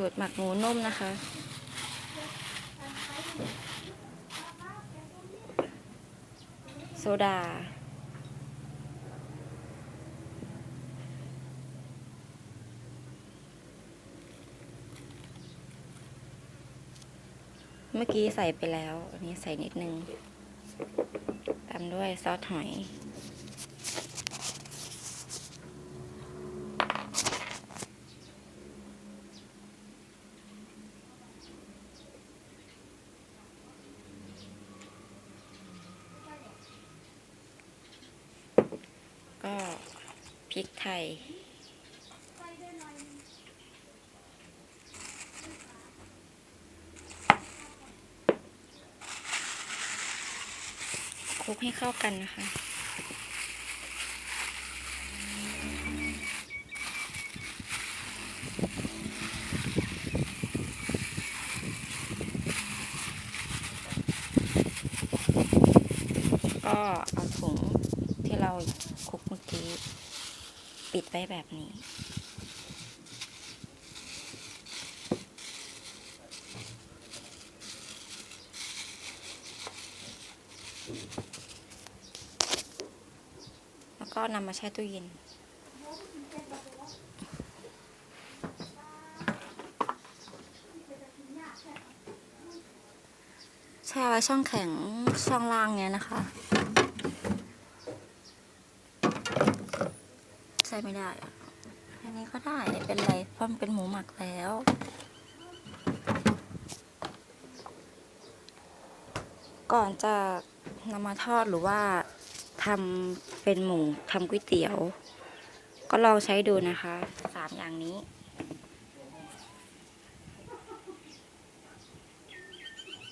สูตรหมักหมูนุ่มนะคะ โซดา เมื่อกี้ใส่ไปแล้ว อันนี้ใส่นิดนึง ตามด้วยซอสหอย ก็พริกไทย คลุกให้เข้ากันนะคะ ก็เอาถุงที่เรา คุกเมื่อกี้ ปิดไว้แบบนี้ แล้วก็นำมาแช่ตู้เย็นแช่ไว้ช่องแข็งช่องล่างเนี้ยนะคะ ไม่ได้อะอันนี้ก็ได้ไม่เป็นไรเพราะมันเป็นหมูหมักแล้ว ก่อนจะนำมาทอดหรือว่าทำเป็นหมูทำก๋วยเตี๋ยว ก็ลองใช้ดูนะคะสามอย่างนี้